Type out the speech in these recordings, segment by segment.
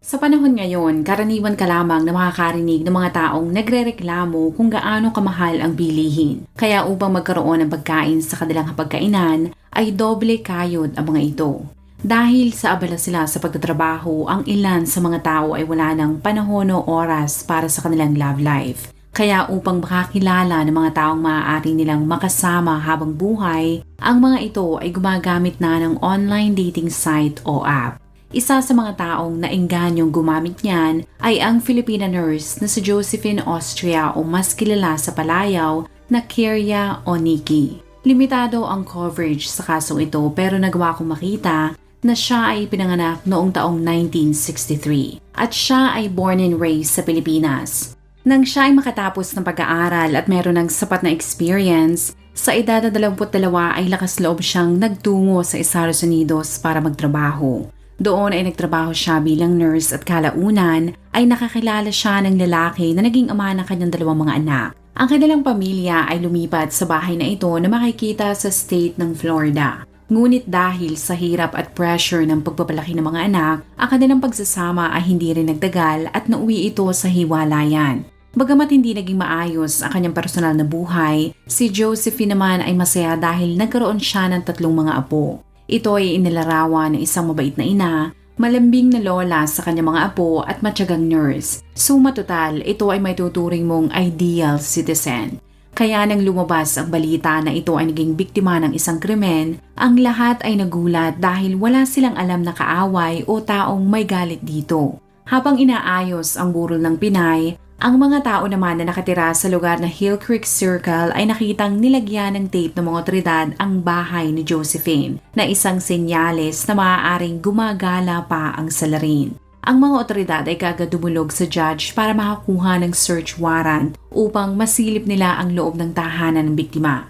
Sa panahon ngayon, karaniwan ka lamang na makakarinig ng mga taong nagrereklamo kung gaano kamahal ang bilihin. Kaya upang magkaroon ng pagkain sa kanilang hapagkainan, ay doble kayod ang mga ito. Dahil sa abala sila sa pagtatrabaho, ang ilan sa mga tao ay wala ng panahon o oras para sa kanilang love life. Kaya upang makakilala ng mga taong maaari nilang makasama habang buhay, ang mga ito ay gumagamit na ng online dating site o app. Isa sa mga taong naingganyong gumamit niyan ay ang Filipina nurse na si Josephine Austria o mas kilala sa palayaw na Kyria Oniki. Limitado ang coverage sa kasong ito pero nagawa kong makita na siya ay pinanganak noong taong 1963 at siya ay born and raised sa Pilipinas. Nang siya ay makatapos ng pag-aaral at meron ng sapat na experience, sa edad na 22 ay lakas loob siyang nagtungo sa Estados Unidos para magtrabaho. Doon ay nagtrabaho siya bilang nurse at kalaunan ay nakakilala siya ng lalaki na naging ama ng kanyang dalawang mga anak. Ang kanilang pamilya ay lumipat sa bahay na ito na makikita sa state ng Florida. Ngunit dahil sa hirap at pressure ng pagpapalaki ng mga anak, ang kanilang pagsasama ay hindi rin nagdagal at nauwi ito sa hiwalayan. Bagamat hindi naging maayos ang kanyang personal na buhay, si Josephine naman ay masaya dahil nagkaroon siya ng tatlong mga apo. Ito ay inilarawan ng isang mabait na ina, malambing na lola sa kanyang mga apo at matyagang nurse. Suma total, ito ay may tuturing mong ideal citizen. Kaya nang lumabas ang balita na ito ay naging biktima ng isang krimen, ang lahat ay nagulat dahil wala silang alam na kaaway o taong may galit dito. Habang inaayos ang burol ng Pinay, ang mga tao naman na nakatira sa lugar na Hill Creek Circle ay nakitang nilagyan ng tape ng mga otoridad ang bahay ni Josephine na isang senyales na maaaring gumagala pa ang salarin. Ang mga otoridad ay kagad dumulog sa judge para makakuha ng search warrant upang masilip nila ang loob ng tahanan ng biktima.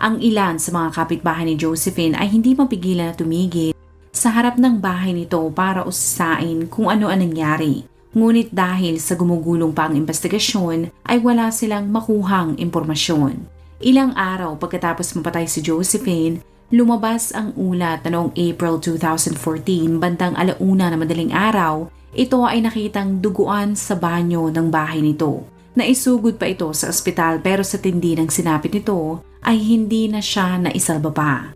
Ang ilan sa mga kapitbahay ni Josephine ay hindi mapigilan na tumigil sa harap ng bahay nito para usasain kung ano ang nangyari Ngunit dahil sa gumugulong pa ang investigasyon ay wala silang makuhang impormasyon. Ilang araw pagkatapos mapatay si Josephine, lumabas ang ulat na noong April 2014 bandang alauna na madaling araw, ito ay nakitang duguan sa banyo ng bahay nito. Naisugod pa ito sa ospital pero sa tindi ng sinapit nito ay hindi na siya naisalba pa.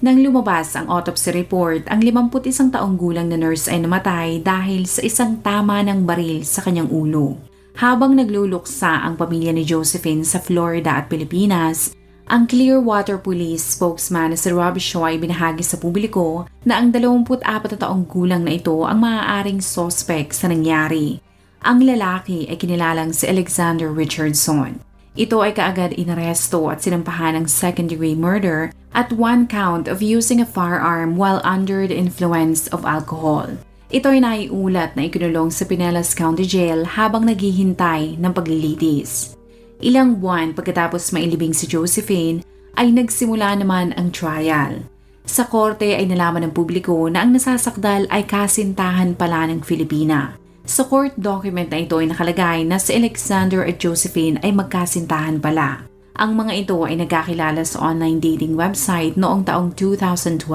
Nang lumabas ang autopsy report, ang 51 taong gulang na nurse ay namatay dahil sa isang tama ng baril sa kanyang ulo. Habang nagluluksa ang pamilya ni Josephine sa Florida at Pilipinas, ang Clearwater Police spokesman na si Rob Shaw ay binahagi sa publiko na ang 24 na taong gulang na ito ang maaaring suspect sa nangyari. Ang lalaki ay kinilalang si Alexander Richardson. Ito ay kaagad inaresto at sinampahan ng second-degree murder at one count of using a firearm while under the influence of alcohol. Ito ay naiulat na ikinulong sa Pinellas County Jail habang naghihintay ng paglilitis. Ilang buwan pagkatapos mailibing si Josephine ay nagsimula naman ang trial. Sa korte ay nalaman ng publiko na ang nasasakdal ay kasintahan pala ng Filipina. Sa court document na ito ay nakalagay na si Alexander at Josephine ay magkasintahan pala. Ang mga ito ay nagkakilala sa online dating website noong taong 2012.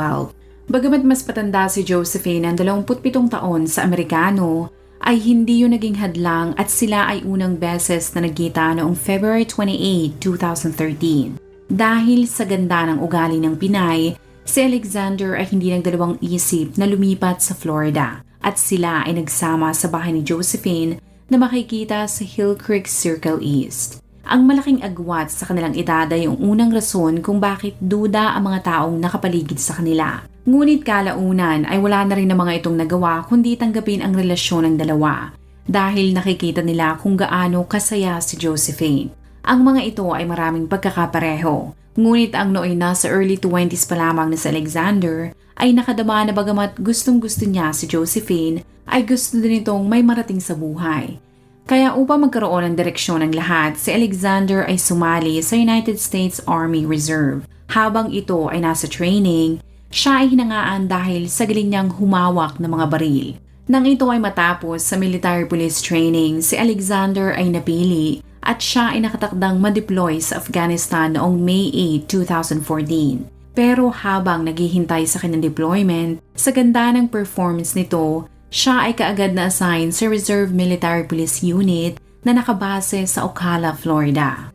Bagamat mas patanda si Josephine ng 27 taon sa Amerikano, ay hindi yun naging hadlang at sila ay unang beses na nagkita noong February 28, 2013. Dahil sa ganda ng ugali ng Pinay, si Alexander ay hindi nagdalawang isip na lumipat sa Florida at sila ay nagsama sa bahay ni Josephine na makikita sa Hill Creek Circle East. Ang malaking agwat sa kanilang edad ay yung unang rason kung bakit duda ang mga taong nakapaligid sa kanila. Ngunit kalaunan ay wala na rin ng mga itong nagawa kundi tanggapin ang relasyon ng dalawa dahil nakikita nila kung gaano kasaya si Josephine. Ang mga ito ay maraming pagkakapareho. Ngunit ang nooy nasa early 20s pa lamang na si Alexander ay nakadama na bagamat gustong gusto niya si Josephine ay gusto din itong may marating sa buhay. Kaya upang magkaroon ng direksyon ng lahat, si Alexander ay sumali sa United States Army Reserve. Habang ito ay nasa training, siya ay hinangaan dahil sa galing niyang humawak ng mga baril. Nang ito ay matapos sa military police training, si Alexander ay napili at siya ay nakatakdang ma-deploy sa Afghanistan noong May 8, 2014. Pero habang naghihintay sa kanyang deployment, sa ganda ng performance nito, siya ay kaagad na assign sa Reserve Military Police Unit na nakabase sa Ocala, Florida.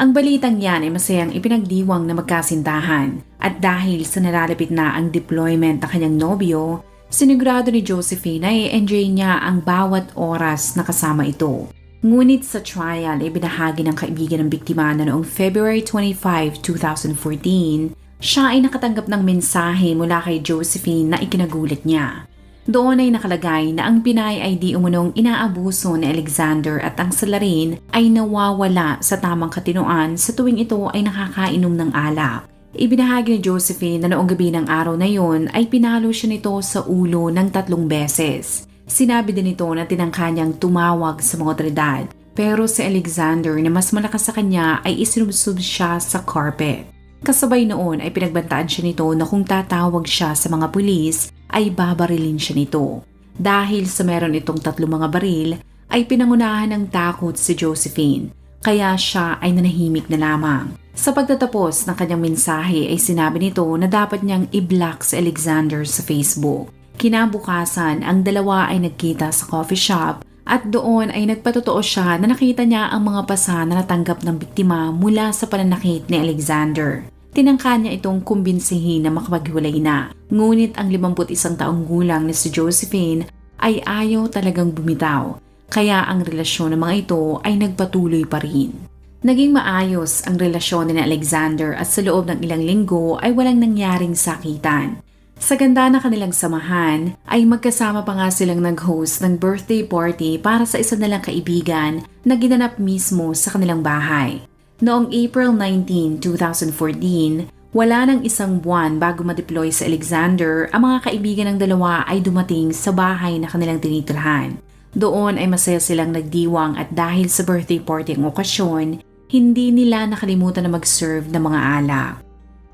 Ang balitang yan ay masayang ipinagdiwang na magkasintahan at dahil sa nalalapit na ang deployment ng kanyang nobyo, sinigurado ni Josephine na i-enjoy niya ang bawat oras na kasama ito. Ngunit sa trial ay binahagi ng kaibigan ng biktima na noong February 25, 2014, siya ay nakatanggap ng mensahe mula kay Josephine na ikinagulat niya. Doon ay nakalagay na ang Pinay ay di umunong inaabuso ni Alexander at ang salarin ay nawawala sa tamang katinuan sa tuwing ito ay nakakainom ng alak. Ibinahagi ni Josephine na noong gabi ng araw na yon ay pinalo siya nito sa ulo ng tatlong beses. Sinabi din ito na tinangka niyang tumawag sa mga otoridad pero si Alexander na mas malakas sa kanya ay isinubsob siya sa carpet. Kasabay noon ay pinagbantaan siya nito na kung tatawag siya sa mga pulis ay babarilin siya nito. Dahil sa meron itong tatlong mga baril ay pinangunahan ng takot si Josephine kaya siya ay nanahimik na lamang. Sa pagtatapos ng kanyang mensahe ay sinabi nito na dapat niyang i-block si Alexander sa Facebook. Kinabukasan, ang dalawa ay nagkita sa coffee shop at doon ay nagpatotoo siya na nakita niya ang mga pasa na natanggap ng biktima mula sa pananakit ni Alexander. Tinangka niya itong kumbinsihin na makapaghiwalay na. Ngunit ang 51 taong gulang na si Josephine ay ayaw talagang bumitaw. Kaya ang relasyon ng mga ito ay nagpatuloy pa rin. Naging maayos ang relasyon ni Alexander at sa loob ng ilang linggo ay walang nangyaring sakitan. Sa ganda na kanilang samahan, ay magkasama pa nga silang nag-host ng birthday party para sa isa nilang kaibigan na ginanap mismo sa kanilang bahay. Noong April 19, 2014, wala nang isang buwan bago ma-deploy sa Alexander, ang mga kaibigan ng dalawa ay dumating sa bahay na kanilang tinitirhan. Doon ay masaya silang nagdiwang at dahil sa birthday party ang okasyon, hindi nila nakalimutan na mag-serve ng mga alak.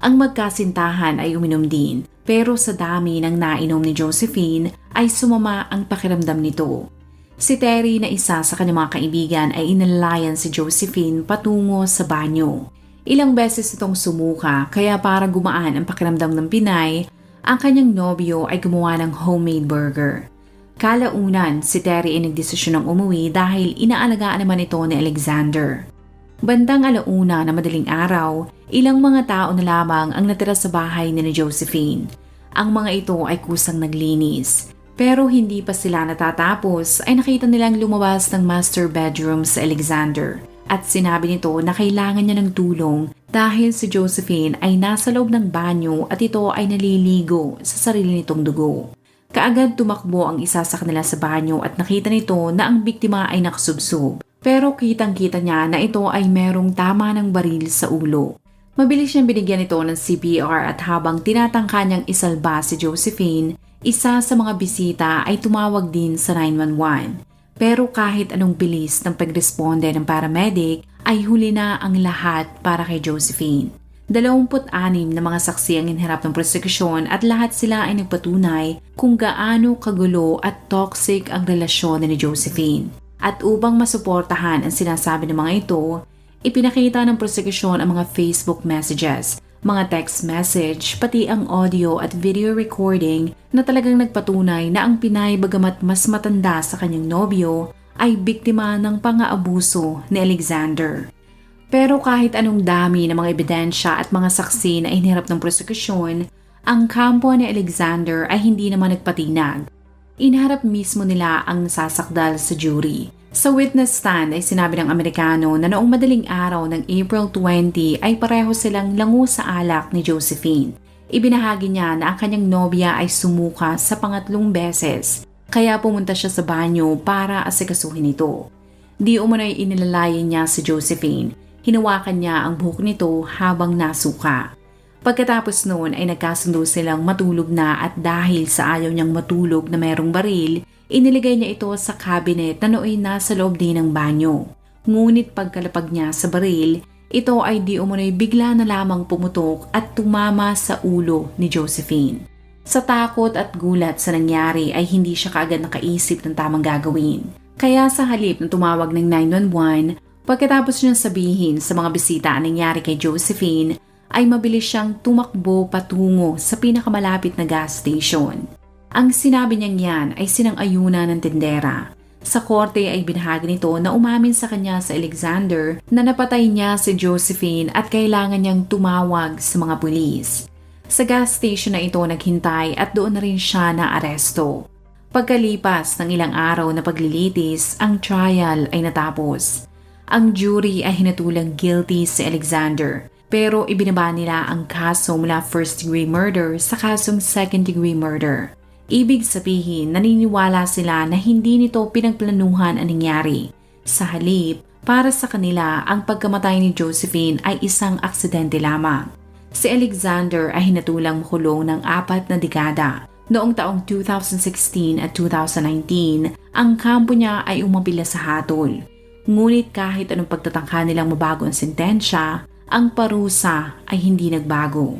Ang magkasintahan ay uminom din pero sa dami ng nainom ni Josephine ay sumama ang pakiramdam nito. Si Terry na isa sa kanyang mga kaibigan ay inalalayan si Josephine patungo sa banyo. Ilang beses itong sumuka kaya para gumaan ang pakiramdam ng Pinay, ang kanyang nobyo ay gumawa ng homemade burger. Kalaunan, si Terry ay nagdesisyon ng umuwi dahil inaalagaan naman ito ni Alexander. Bandang alauna na madaling araw, ilang mga tao na lamang ang natira sa bahay ni Josephine. Ang mga ito ay kusang naglinis. Pero hindi pa sila natatapos ay nakita nilang lumabas ng master bedroom sa Alexander at sinabi nito na kailangan niya ng tulong dahil si Josephine ay nasa loob ng banyo at ito ay naliligo sa sarili nitong dugo. Kaagad tumakbo ang isa sa kanila sa banyo at nakita nito na ang biktima ay nakasubsob. Pero kitang-kita niya na ito ay merong tama ng baril sa ulo. Mabilis niyang binigyan ito ng CPR at habang tinatangka niyang isalba si Josephine, isa sa mga bisita ay tumawag din sa 911. Pero kahit anong bilis ng pagresponde ng paramedic, ay huli na ang lahat para kay Josephine. 26 na mga saksi ang inharap ng prosekusyon at lahat sila ay nagpatunay kung gaano kagulo at toxic ang relasyon ni Josephine. At upang masuportahan ang sinasabi ng mga ito, ipinakita ng prosekusyon ang mga Facebook messages, mga text message, pati ang audio at video recording na talagang nagpatunay na ang Pinay bagamat mas matanda sa kanyang nobyo ay biktima ng pang-aabuso ni Alexander. Pero kahit anong dami ng mga ebidensya at mga saksi na inhirap ng prosekusyon, ang kampo ni Alexander ay hindi naman nagpatinag Inharap mismo nila ang sasakdal sa jury. Sa witness stand ay sinabi ng Amerikano na noong madaling araw ng April 20 ay pareho silang lango sa alak ni Josephine. Ibinahagi niya na ang kanyang nobya ay sumuka sa pangatlong beses, kaya pumunta siya sa banyo para asikasuhin ito. Di umano'y inilalayan niya si Josephine. Hinawakan niya ang buhok nito habang nasuka. Pagkatapos noon ay nagkasundo silang matulog na at dahil sa ayaw niyang matulog na mayroong baril, iniligay niya ito sa cabinet na nooy nasa loob din ng banyo. Ngunit pagkalapag niya sa baril, ito ay di umunoy bigla na lamang pumutok at tumama sa ulo ni Josephine. Sa takot at gulat sa nangyari ay hindi siya kaagad nakaisip ng tamang gagawin. Kaya sa halip na tumawag ng 911, pagkatapos niyang sabihin sa mga bisita ang nangyari kay Josephine, ay mabilis siyang tumakbo patungo sa pinakamalapit na gas station. Ang sinabi niyang yan ay sinang-ayuna ng tindera. Sa korte ay binahagi nito na umamin sa kanya sa Alexander na napatay niya si Josephine at kailangan niyang tumawag sa mga pulis. Sa gas station na ito naghintay at doon na rin siya na aresto. Pagkalipas ng ilang araw na paglilitis, ang trial ay natapos. Ang jury ay hinatulang guilty si Alexander pero ibinaba nila ang kaso mula first degree murder sa kasong second degree murder. Ibig sabihin, naniniwala sila na hindi nito pinagplanuhan ang nangyari. Sa halip, para sa kanila, ang pagkamatay ni Josephine ay isang aksidente lamang. Si Alexander ay hinatulang makulong ng apat na dekada Noong taong 2016 at 2019, ang kampo niya ay umapila sa hatol. Ngunit kahit anong pagtatangka nilang mabago ang sentensya, ang parusa ay hindi nagbago.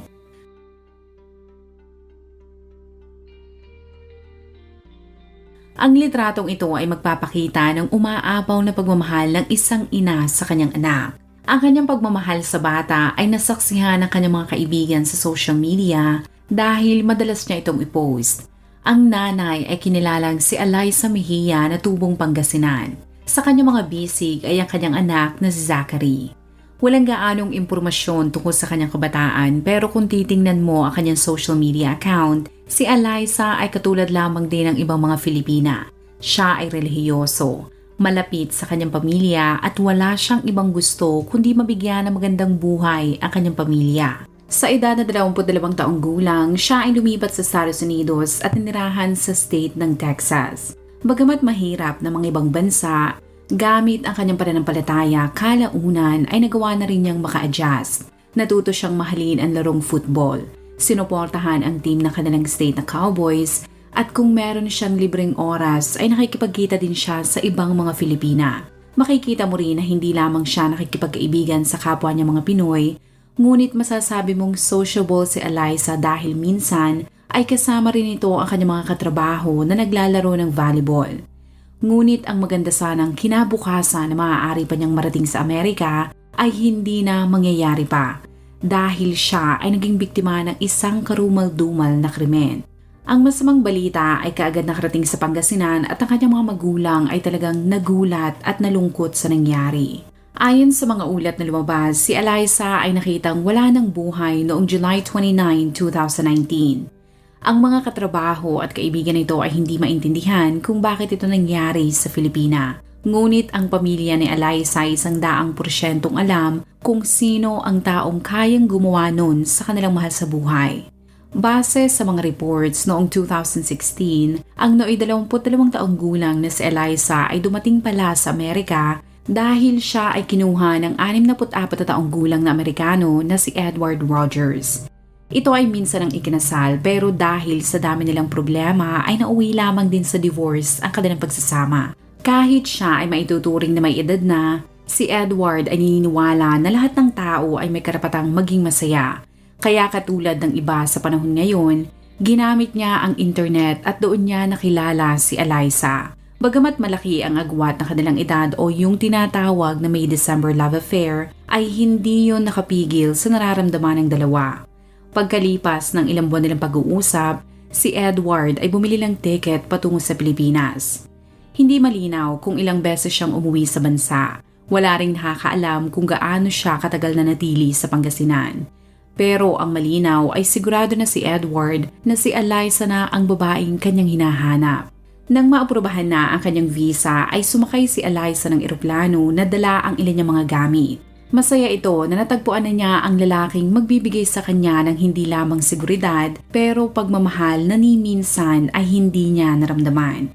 Ang litratong ito ay magpapakita ng umaapaw na pagmamahal ng isang ina sa kanyang anak. Ang kanyang pagmamahal sa bata ay nasaksihan ng kanyang mga kaibigan sa social media dahil madalas niya itong i-post. Ang nanay ay kinilalang si Eliza Mejia na tubong Pangasinan. Sa kanyang mga bisig ay ang kanyang anak na si Zachary. Walang gaanong impormasyon tungkol sa kanyang kabataan pero kung titingnan mo ang kanyang social media account, si Eliza ay katulad lamang din ng ibang mga Filipina. Siya ay relihiyoso, malapit sa kanyang pamilya at wala siyang ibang gusto kundi mabigyan ng magandang buhay ang kanyang pamilya. Sa edad na 22 taong gulang, siya ay lumipat sa Estados Unidos at nirahan sa state ng Texas. Bagamat mahirap ng mga ibang bansa, Gamit ang kanyang pananampalataya, kalaunan ay nagawa na rin niyang maka-adjust. Natuto siyang mahalin ang larong football. Sinuportahan ang team ng kanilang state na Cowboys at kung meron siyang libreng oras ay nakikipagkita din siya sa ibang mga Filipina. Makikita mo rin na hindi lamang siya nakikipagkaibigan sa kapwa niya mga Pinoy, ngunit masasabi mong sociable si Eliza dahil minsan ay kasama rin ito ang kanyang mga katrabaho na naglalaro ng volleyball. Ngunit ang maganda sanang kinabukasan na maaari pa niyang marating sa Amerika ay hindi na mangyayari pa dahil siya ay naging biktima ng isang karumal-dumal na krimen. Ang masamang balita ay kaagad nakarating sa Pangasinan at ang kanyang mga magulang ay talagang nagulat at nalungkot sa nangyari. Ayon sa mga ulat na lumabas, si Eliza ay nakitang wala ng buhay noong July 29, 2019. Ang mga katrabaho at kaibigan nito ay hindi maintindihan kung bakit ito nangyari sa Filipina. Ngunit ang pamilya ni Eliza ay isang daang porsyentong alam kung sino ang taong kayang gumawa nun sa kanilang mahal sa buhay. Base sa mga reports noong 2016, ang nooy 22 taong gulang na si Eliza ay dumating pala sa Amerika dahil siya ay kinuha ng 64 na taong gulang na Amerikano na si Edward Rogers. Ito ay minsan ang ikinasal pero dahil sa dami nilang problema ay nauwi lamang din sa divorce ang kanilang pagsasama. Kahit siya ay maituturing na may edad na, si Edward ay nininiwala na lahat ng tao ay may karapatang maging masaya. Kaya katulad ng iba sa panahon ngayon, ginamit niya ang internet at doon niya nakilala si Eliza. Bagamat malaki ang agwat ng kanilang edad o yung tinatawag na May December love affair, ay hindi yon nakapigil sa nararamdaman ng dalawa. Pagkalipas ng ilang buwan nilang pag-uusap, si Edward ay bumili ng ticket patungo sa Pilipinas. Hindi malinaw kung ilang beses siyang umuwi sa bansa. Wala ring nakakaalam kung gaano siya katagal na natili sa Pangasinan. Pero ang malinaw ay sigurado na si Edward na si Eliza na ang babaeng kanyang hinahanap. Nang maaprubahan na ang kanyang visa ay sumakay si Eliza ng eroplano na dala ang ilan niyang mga gamit. Masaya ito na natagpuan na niya ang lalaking magbibigay sa kanya ng hindi lamang seguridad pero pagmamahal na ni minsan ay hindi niya naramdaman.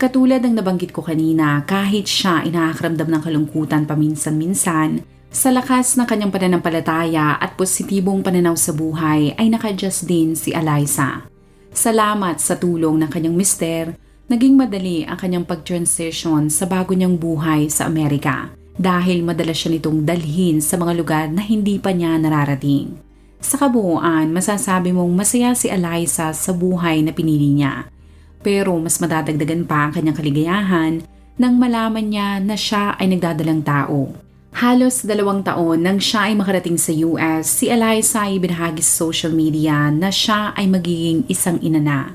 Katulad ng nabanggit ko kanina, kahit siya inakaramdam ng kalungkutan paminsan-minsan, Sa lakas ng kanyang pananampalataya at positibong pananaw sa buhay ay nakadyas din si Eliza. Salamat sa tulong ng kanyang mister, naging madali ang kanyang pag-transition sa bago niyang buhay sa Amerika dahil madalas siya nitong dalhin sa mga lugar na hindi pa niya nararating. Sa kabuuan, masasabi mong masaya si Eliza sa buhay na pinili niya. Pero mas madadagdagan pa ang kanyang kaligayahan nang malaman niya na siya ay nagdadalang tao. Halos dalawang taon nang siya ay makarating sa US, si Eliza ay binahagi sa social media na siya ay magiging isang ina na.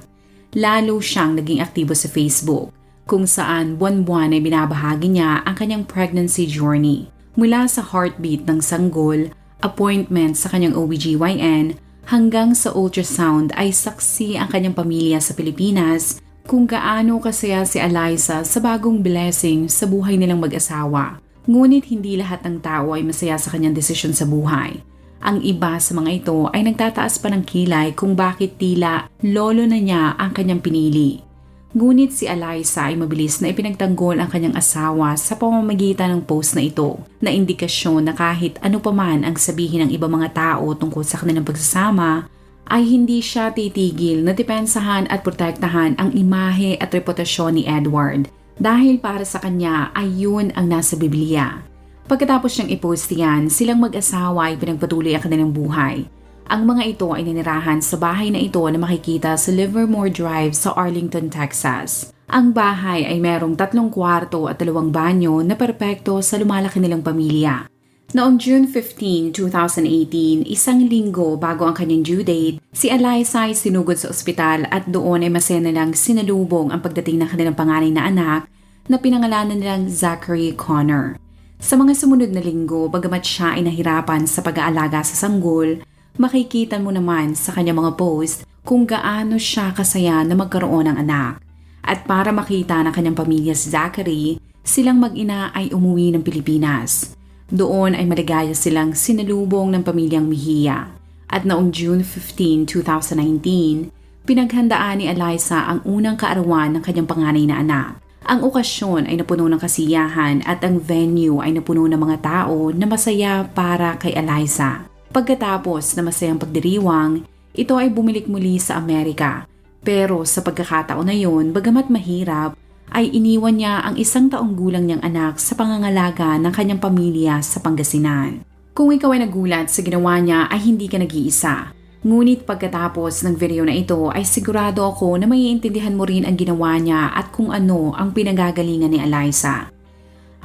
Lalo siyang naging aktibo sa Facebook, kung saan buwan-buwan ay binabahagi niya ang kanyang pregnancy journey. Mula sa heartbeat ng sanggol, appointment sa kanyang OBGYN, hanggang sa ultrasound ay saksi ang kanyang pamilya sa Pilipinas kung gaano kasaya si Eliza sa bagong blessing sa buhay nilang mag-asawa. Ngunit hindi lahat ng tao ay masaya sa kanyang desisyon sa buhay. Ang iba sa mga ito ay nagtataas pa ng kilay kung bakit tila lolo na niya ang kanyang pinili. Ngunit si Eliza ay mabilis na ipinagtanggol ang kanyang asawa sa pamamagitan ng post na ito na indikasyon na kahit ano paman ang sabihin ng ibang mga tao tungkol sa kanilang pagsasama, ay hindi siya titigil na depensahan at protektahan ang imahe at reputasyon ni Edward dahil para sa kanya ay yun ang nasa Biblia. Pagkatapos niyang i-post yan, silang mag-asawa ay pinagpatuloy ang kanilang buhay. Ang mga ito ay ninirahan sa bahay na ito na makikita sa Livermore Drive sa Arlington, Texas. Ang bahay ay merong tatlong kwarto at dalawang banyo na perpekto sa lumalaki nilang pamilya. Noong June 15, 2018, isang linggo bago ang kanyang due date, si Eliza ay sinugod sa ospital at doon ay masaya nilang sinalubong ang pagdating ng kanilang panganay na anak na pinangalanan nilang Zachary Connor. Sa mga sumunod na linggo, bagamat siya ay nahirapan sa pag-aalaga sa sanggol, makikita mo naman sa kanyang mga post kung gaano siya kasaya na magkaroon ng anak. At para makita ng kanyang pamilya si Zachary, silang mag-ina ay umuwi ng Pilipinas. Doon ay maligaya silang sinalubong ng pamilyang Mejia. At noong June 15, 2019, pinaghandaan ni Eliza ang unang kaarawan ng kanyang panganay na anak. Ang okasyon ay napuno ng kasiyahan at ang venue ay napuno ng mga tao na masaya para kay Eliza. Pagkatapos na masayang pagdiriwang, ito ay bumilik muli sa Amerika. Pero sa pagkakataon na yun, bagamat mahirap, ay iniwan niya ang isang taong gulang niyang anak sa pangangalaga ng kanyang pamilya sa Pangasinan. Kung ikaw ay nagulat sa ginawa niya ay hindi ka nag-iisa. Ngunit pagkatapos ng video na ito ay sigurado ako na maiintindihan mo rin ang ginawa niya at kung ano ang pinagagalingan ni Eliza.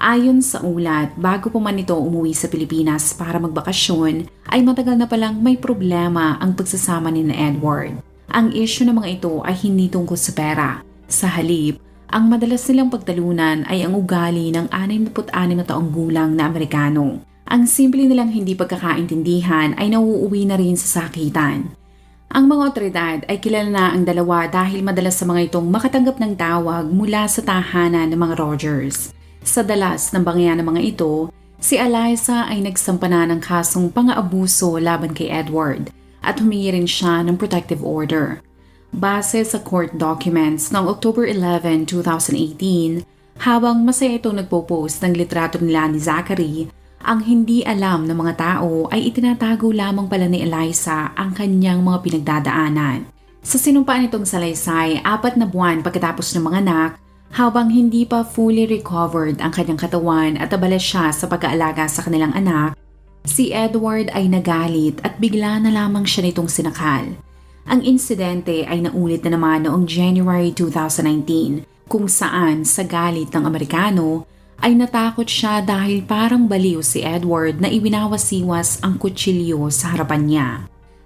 Ayon sa ulat, bago pa man ito umuwi sa Pilipinas para magbakasyon, ay matagal na palang may problema ang pagsasama ni na Edward. Ang issue ng mga ito ay hindi tungkol sa pera. Sa halip, ang madalas nilang pagtalunan ay ang ugali ng 66 na taong gulang na Amerikano. Ang simple nilang hindi pagkakaintindihan ay nauuwi na rin sa sakitan. Ang mga otoridad ay kilala na ang dalawa dahil madalas sa mga itong makatanggap ng tawag mula sa tahanan ng mga Rogers. Sa dalas ng bangyan ng mga ito, si Eliza ay nagsampa na ng kasong pang-aabuso laban kay Edward at humingi rin siya ng protective order. Base sa court documents noong October 11, 2018, habang masaya itong nagpo-post ng litrato nila ni Zachary, ang hindi alam ng mga tao ay itinatago lamang pala ni Eliza ang kanyang mga pinagdadaanan. Sa sinumpaan nitong salaysay, apat na buwan pagkatapos ng mga anak, habang hindi pa fully recovered ang kanyang katawan at abala siya sa pag-aalaga sa kanilang anak, si Edward ay nagalit at bigla na lamang siya nitong sinakal. Ang insidente ay naulit na naman noong January 2019 kung saan sa galit ng Amerikano ay natakot siya dahil parang baliw si Edward na iwinawasiwas ang kutsilyo sa harapan niya.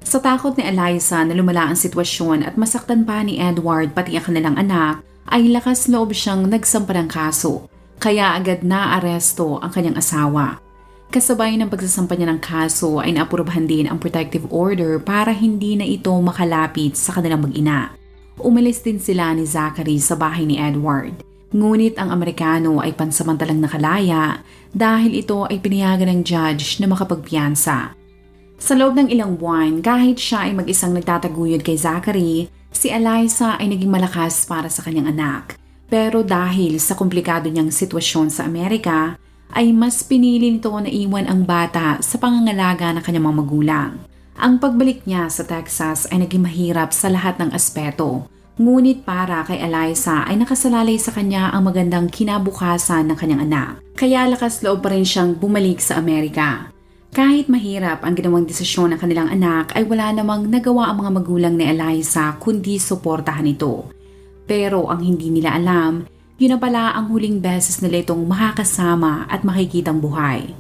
Sa takot ni Eliza na lumala ang sitwasyon at masaktan pa ni Edward pati ang kanilang anak, ay lakas loob siyang nagsampa ng kaso, kaya agad na aresto ang kanyang asawa. Kasabay ng pagsasampa niya ng kaso ay naapurbahan din ang protective order para hindi na ito makalapit sa kanilang mag-ina. Umalis din sila ni Zachary sa bahay ni Edward. Ngunit ang Amerikano ay pansamantalang nakalaya dahil ito ay pinayagan ng judge na makapagpiyansa. Sa loob ng ilang buwan, kahit siya ay mag-isang nagtataguyod kay Zachary, si Eliza ay naging malakas para sa kanyang anak. Pero dahil sa komplikado niyang sitwasyon sa Amerika, ay mas pinili nito na iwan ang bata sa pangangalaga ng kanyang mga magulang. Ang pagbalik niya sa Texas ay naging mahirap sa lahat ng aspeto. Ngunit para kay Eliza ay nakasalalay sa kanya ang magandang kinabukasan ng kanyang anak. Kaya lakas loob pa rin siyang bumalik sa Amerika. Kahit mahirap ang ginawang desisyon ng kanilang anak ay wala namang nagawa ang mga magulang ni Eliza kundi suportahan ito. Pero ang hindi nila alam, yun na pala ang huling beses nila itong makakasama at makikitang buhay.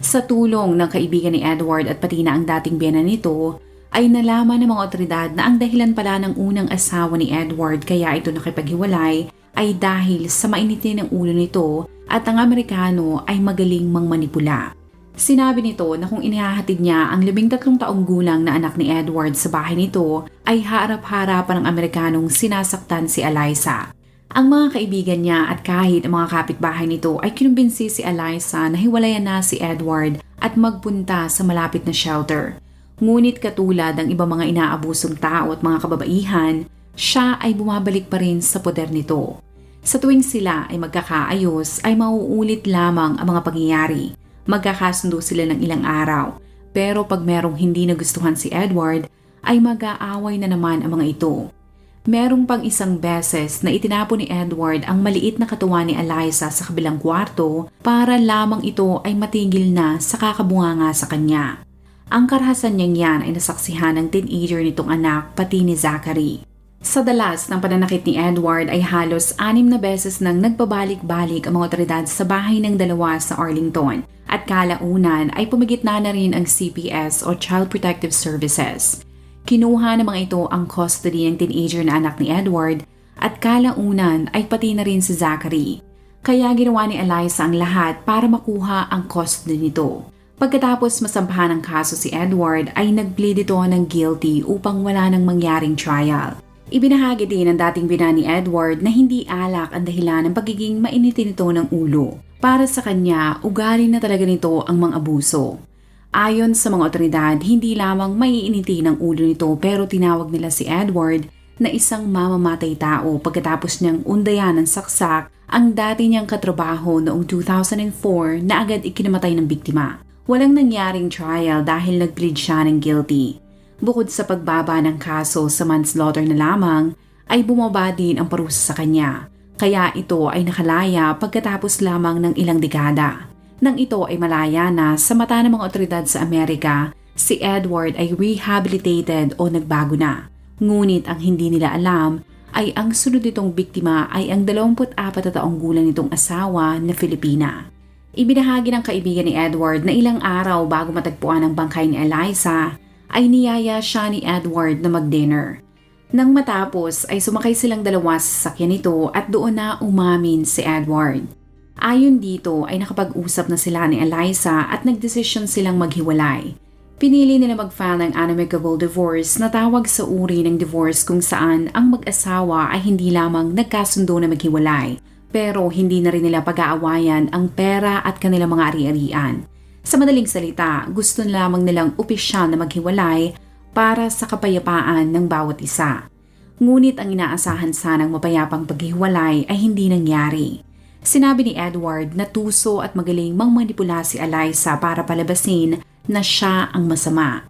Sa tulong ng kaibigan ni Edward at pati na ang dating biyanan nito, ay nalaman ng mga otoridad na ang dahilan pala ng unang asawa ni Edward kaya ito nakipaghiwalay ay dahil sa mainitin ng ulo nito at ang Amerikano ay magaling mangmanipula. Sinabi nito na kung inihahatid niya ang 13 taong gulang na anak ni Edward sa bahay nito ay harap-harapan ng Amerikanong sinasaktan si Eliza. Ang mga kaibigan niya at kahit ang mga kapitbahay nito ay kinumbinsi si Eliza na hiwalayan na si Edward at magpunta sa malapit na shelter. Ngunit katulad ng iba mga inaabusong tao at mga kababaihan, siya ay bumabalik pa rin sa poder nito. Sa tuwing sila ay magkakaayos ay mauulit lamang ang mga pangyayari. Magkakasundo sila ng ilang araw. Pero pag merong hindi nagustuhan si Edward, ay mag-aaway na naman ang mga ito. Merong pang isang beses na itinapon ni Edward ang maliit na katawan ni Eliza sa kabilang kwarto para lamang ito ay matigil na sa kakabunganga sa kanya. Ang karahasan niyang yan ay nasaksihan ng teenager nitong anak pati ni Zachary. Sa dalas ng pananakit ni Edward ay halos anim na beses nang nagbabalik-balik ang mga otoridad sa bahay ng dalawa sa Arlington at kalaunan ay pumigitna na rin ang CPS o Child Protective Services. Kinuha ng mga ito ang custody ng teenager na anak ni Edward at kalaunan ay pati na rin si Zachary. Kaya ginawa ni Eliza ang lahat para makuha ang custody nito. Pagkatapos masampahan ng kaso si Edward ay nag-plead ito ng guilty upang wala nang mangyaring trial. Ibinahagi din ng dating bina ni Edward na hindi alak ang dahilan ng pagiging mainitin nito ng ulo. Para sa kanya, ugali na talaga nito ang mga abuso. Ayon sa mga otoridad, hindi lamang maiiniti ng ulo nito pero tinawag nila si Edward na isang mamamatay tao pagkatapos niyang undayan ng saksak ang dati niyang katrabaho noong 2004 na agad ikinamatay ng biktima. Walang nangyaring trial dahil nag-plead siya ng guilty. Bukod sa pagbaba ng kaso sa manslaughter na lamang, ay bumaba din ang parusa sa kanya. Kaya ito ay nakalaya pagkatapos lamang ng ilang dekada. Nang ito ay malaya na sa mata ng mga otoridad sa Amerika, si Edward ay rehabilitated o nagbago na. Ngunit ang hindi nila alam ay ang sunod nitong biktima ay ang 24 na taong gulang nitong asawa na Filipina. Ibinahagi ng kaibigan ni Edward na ilang araw bago matagpuan ang bangkay ni Eliza ay niyaya siya ni Edward na mag-dinner. Nang matapos ay sumakay silang dalawa sa sasakyan nito at doon na umamin si Edward. Ayon dito ay nakapag-usap na sila ni Eliza at nagdesisyon silang maghiwalay. Pinili nila mag-file ng amicable divorce na tawag sa uri ng divorce kung saan ang mag-asawa ay hindi lamang nagkasundo na maghiwalay pero hindi na rin nila pag-aawayan ang pera at kanilang mga ari-arian. Sa madaling salita, gusto lamang nilang opisyal na maghiwalay para sa kapayapaan ng bawat isa. Ngunit ang inaasahan sanang mapayapang paghiwalay ay hindi nangyari. Sinabi ni Edward na tuso at magaling mangmanipula si Eliza para palabasin na siya ang masama.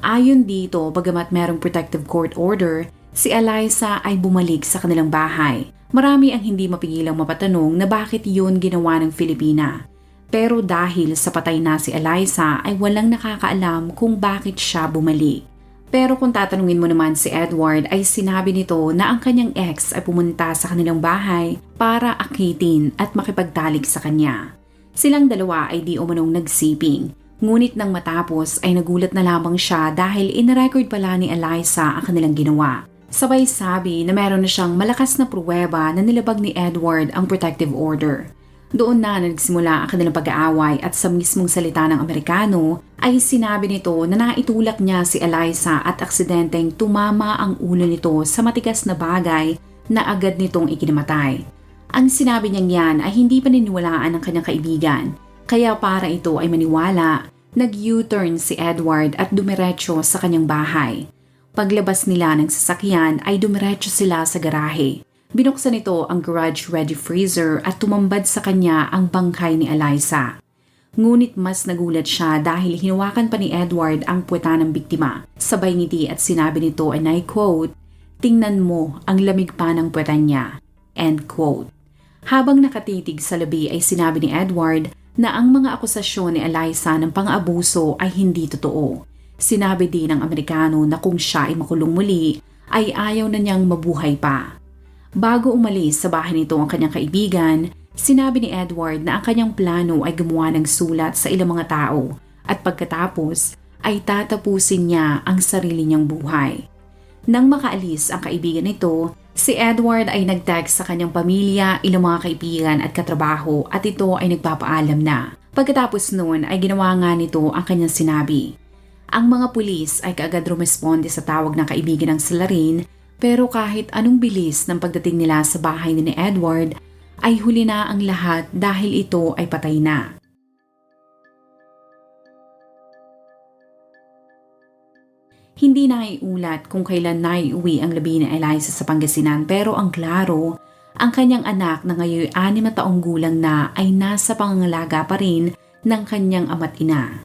Ayon dito, bagamat merong protective court order, si Eliza ay bumalik sa kanilang bahay. Marami ang hindi mapigilang mapatanong na bakit yun ginawa ng Filipina. Pero dahil sa patay na si Eliza ay walang nakakaalam kung bakit siya bumalik. Pero kung tatanungin mo naman si Edward ay sinabi nito na ang kanyang ex ay pumunta sa kanilang bahay para akitin at makipagtalik sa kanya. Silang dalawa ay di umanong nagsiping. Ngunit nang matapos ay nagulat na lamang siya dahil in-record pala ni Eliza ang kanilang ginawa. Sabay sabi na meron na siyang malakas na pruweba na nilabag ni Edward ang protective order. Doon na nagsimula ang kanilang pag-aaway at sa mismong salita ng Amerikano ay sinabi nito na naitulak niya si Eliza at aksidenteng tumama ang ulo nito sa matigas na bagay na agad nitong ikinamatay. Ang sinabi niyang yan ay hindi paniniwalaan ng kanyang kaibigan kaya para ito ay maniwala, nag-U-turn si Edward at dumiretso sa kanyang bahay. Paglabas nila ng sasakyan ay dumiretso sila sa garahe. Binuksan nito ang garage-ready freezer at tumambad sa kanya ang bangkay ni Eliza. Ngunit mas nagulat siya dahil hinawakan pa ni Edward ang puweta ng biktima. Sabay ngiti at sinabi nito and I quote, Tingnan mo ang lamig pa ng puweta niya. End quote. Habang nakatitig sa labi ay sinabi ni Edward na ang mga akusasyon ni Eliza ng pang-abuso ay hindi totoo. Sinabi din ng Amerikano na kung siya ay makulong muli ay ayaw na niyang mabuhay pa. Bago umalis sa bahay nito ang kanyang kaibigan, sinabi ni Edward na ang kanyang plano ay gumawa ng sulat sa ilang mga tao at pagkatapos ay tatapusin niya ang sarili niyang buhay. Nang makaalis ang kaibigan nito, si Edward ay nag-text sa kanyang pamilya, ilang mga kaibigan at katrabaho at ito ay nagpapaalam na. Pagkatapos noon ay ginawa nga nito ang kanyang sinabi. Ang mga pulis ay kaagad rumesponde sa tawag ng kaibigan ng Salarin pero kahit anong bilis ng pagdating nila sa bahay ni Edward ay huli na ang lahat dahil ito ay patay na. Hindi na iulat kung kailan naiuwi ang labi ni Eliza sa Pangasinan pero ang klaro, ang kanyang anak na ngayon anim na taong gulang na ay nasa pangangalaga pa rin ng kanyang ama't ina.